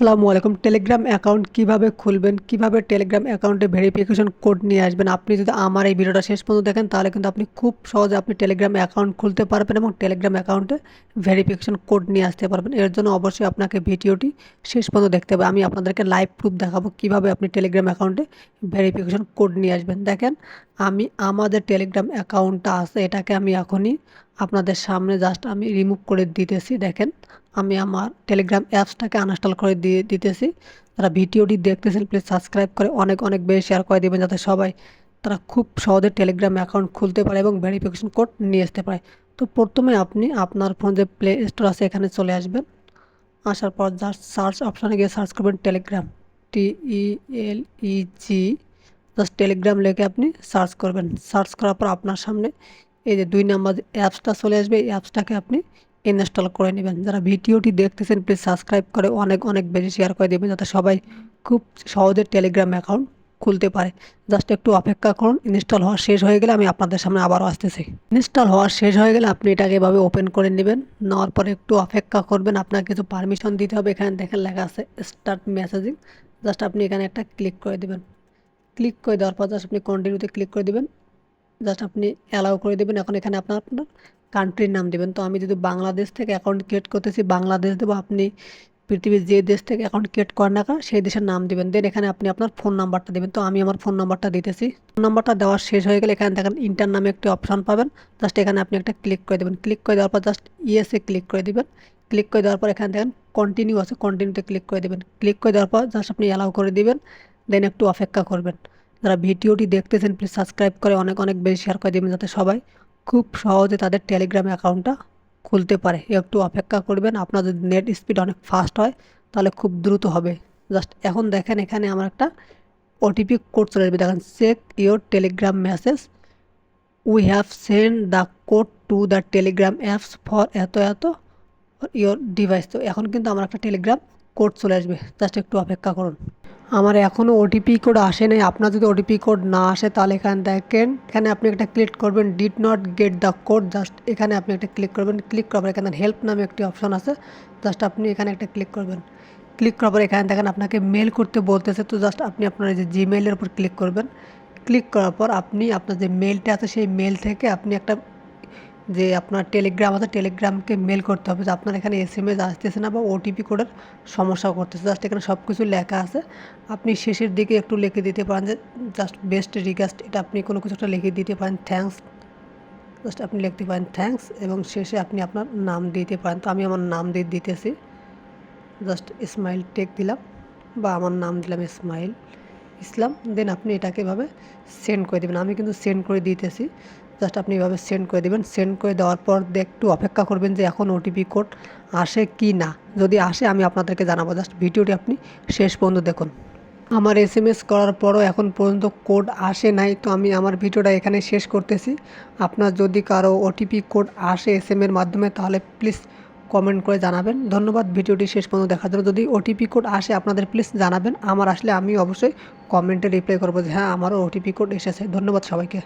আসসালামু আলাইকুম। Telegram account কীভাবে খুলবেন? কীভাবে টেলিগ্রাম অ্যাকাউন্টে ভেরিফিকেশন কোড নিয়ে আসবেন? আপনি যদি আমার এই ভিডিওটা শেষ পর্যন্ত দেখেন, তাহলে কিন্তু আপনি খুব সহজে আপনি টেলিগ্রাম অ্যাকাউন্ট খুলতে পারবেন এবং টেলিগ্রাম অ্যাকাউন্টে ভেরিফিকেশন কোড নিয়ে আসতে পারবেন। এর জন্য অবশ্যই আপনাকে ভিডিওটি শেষ পর্যন্ত দেখতে হবে। আমি আপনাদেরকে লাইভ প্রুফ দেখাবো কীভাবে আপনি টেলিগ্রাম অ্যাকাউন্টে ভেরিফিকেশন কোড নিয়ে আসবেন। দেখেন, আমি, আমাদের টেলিগ্রাম অ্যাকাউন্টটা আছে, এটাকে আমি এখনই আপনাদের সামনে জাস্ট আমি রিমুভ করে দিতেছি, দেখেন। আমি আমার টেলিগ্রাম অ্যাপসটাকে আনইনস্টল করে দিয়ে দিতেছি। তারা ভিডিওটি দেখতেছেন প্লিজ সাবস্ক্রাইব করে অনেক অনেক বেশি শেয়ার করে দেবেন যাতে সবাই তারা খুব সহজে টেলিগ্রাম অ্যাকাউন্ট খুলতে পারে এবং ভেরিফিকেশন কোড নিয়ে আসতে পারে। তো প্রথমে আপনি আপনার ফোন যে প্লে স্টোর আছে, এখানে চলে আসবেন। আসার পর জাস্ট সার্চ অপশানে গিয়ে সার্চ করবেন Telegram T E L E G just Telegram লেখে আপনি সার্চ করবেন। সার্চ করার পর আপনার সামনে এই যে দুই নাম্বার অ্যাপসটা চলে আসবে, এই অ্যাপসটাকে আপনি ইনস্টল করে নেবেন। যারা ভিডিওটি দেখতেছেন প্লিজ সাবস্ক্রাইব করে অনেক অনেক বেশি শেয়ার করে দেবেন, যাতে সবাই খুব সহজে টেলিগ্রাম অ্যাকাউন্ট খুলতে পারে। জাস্ট একটু অপেক্ষা করুন ইনস্টল হওয়া শেষ হয়ে গেলে আমি আপনাদের সামনে আবারও আসতেছি। ইনস্টল হওয়া শেষ হয়ে গেলে আপনি এটাকে এভাবে ওপেন করে নেবেন। নেওয়ার পরে একটু অপেক্ষা করবেন, আপনার কিছু পারমিশন দিতে হবে। এখানে দেখেন লেখা আছে স্টার্ট মেসেজিং জাস্ট আপনি এখানে একটা ক্লিক করে দেবেন। ক্লিক করে দেওয়ার পর জাস্ট আপনি কন্টিনিউতে ক্লিক করে দেবেন। জাস্ট আপনি অ্যালাউ করে দেবেন। এখন এখানে আপনার আপনার কান্ট্রির নাম দেবেন। তো আমি যদি বাংলাদেশ থেকে অ্যাকাউন্ট ক্রিয়েট করতেছি, বাংলাদেশ দেবো আপনি পৃথিবীর যে দেশ থেকে অ্যাকাউন্ট ক্রিয়েট করেন না সেই দেশের নাম দেবেন। দেন এখানে আপনি আপনার ফোন নাম্বারটা দেবেন। তো আমি আমার ফোন নাম্বারটা দিতেছি। ফোন নাম্বারটা দেওয়া শেষ হয়ে গেলে এখানে দেখেন ইন্টার নামে একটি অপশান পাবেন। জাস্ট এখানে আপনি একটা ক্লিক করে দেবেন। ক্লিক করে দেওয়ার পর জাস্ট ইএসএ ক্লিক করে দেবেন। ক্লিক করে দেওয়ার পর এখানে দেখেন কন্টিনিউ আছে কন্টিনিউতে ক্লিক করে দেবেন। ক্লিক করে দেওয়ার পর জাস্ট আপনি অ্যালাউ করে দিবেন। দেন একটু অপেক্ষা করবেন। যারা ভিডিওটি দেখতেছেন প্লিজ সাবস্ক্রাইব করে অনেক অনেক বেশি শেয়ার করে দেবেন যাতে সবাই খুব সহজে তাদের টেলিগ্রাম অ্যাকাউন্টটা খুলতে পারে। একটু অপেক্ষা করবেন আপনার যদি নেট স্পিড অনেক ফাস্ট হয়, তাহলে খুব দ্রুত হবে। জাস্ট এখন দেখেন, এখানে আমার একটা ওটিপি কোড চলে আসবে। দেখেন check your Telegram message we have send the code to the Telegram apps for এত এত ইয়োর ডিভাইস তো এখন কিন্তু আমার একটা টেলিগ্রাম কোড চলে আসবে। জাস্ট একটু অপেক্ষা করুন। আমার এখনও ওটিপি কোড আসে নাই। আপনার যদি ওটিপি কোড না আসে, তাহলে এখানে দেখেন, এখানে আপনি একটা ক্লিক করবেন did not get the code just এখানে আপনি একটা ক্লিক করবেন ক্লিক করার পর এখানে হেল্প নামে একটি অপশন আছে জাস্ট আপনি এখানে একটা ক্লিক করবেন। ক্লিক করার পর এখানে দেখেন আপনাকে মেল করতে বলতেছে, তো জাস্ট আপনি আপনার যে জিমেলের উপর ক্লিক করবেন। ক্লিক করার পর আপনি আপনার যে মেলটা আছে, সেই মেল থেকে আপনি একটা যে আপনার টেলিগ্রাম আছে টেলিগ্রামকে মেল করতে হবে যে আপনার এখানে এস এম এস আসতেছে না বা ওটিপি কোডের সমস্যা করতেছে। জাস্ট এখানে সব কিছু লেখা আছে। আপনি শেষের দিকে একটু লিখে দিতে পারেন যে জাস্ট বেস্ট রিকোয়েস্ট এটা আপনি কোনো কিছু একটা লিখে দিতে পারেন থ্যাঙ্কস জাস্ট আপনি লিখতে পারেন থ্যাঙ্কস এবং শেষে আপনি আপনার নাম দিতে পারেন। তো আমি আমার নাম দিয়ে দিতেছি। জাস্ট ইসমাইল টেক দিলাম বা আমার নাম দিলাম ইসমাইল ইসলাম। দেন আপনি এটাকে এভাবে সেন্ড করে দেবেন। আমি কিন্তু সেন্ড করে দিতেছি। জাস্ট আপনি এভাবে সেন্ড করে দেবেন। সেন্ড করে দেওয়ার পর একটু অপেক্ষা করবেন যে এখন ওটিপি কোড আসে কি না। যদি আসে, আমি আপনাদেরকে জানাব। জাস্ট ভিডিওটি আপনি শেষ পর্যন্ত দেখুন। আমার এস এম এস করার পরও এখন পর্যন্ত কোড আসে নাই। তো আমি আমার ভিডিওটা এখানে শেষ করতেছি। আপনার যদি কারও ওটিপি কোড আসে এস এম এর মাধ্যমে, তাহলে প্লিজ কমেন্ট করে জানাবেন। ধন্যবাদ, ভিডিওটি শেষ পর্যন্ত দেখার জন্য। যদি ওটিপি কোড আসে, আপনাদের প্লিজ জানাবেন। আমার আসলে আমি অবশ্যই কমেন্টে রিপ্লাই করব যে হ্যাঁ আমারও ওটিপি কোড এসেছে। ধন্যবাদ সবাইকে।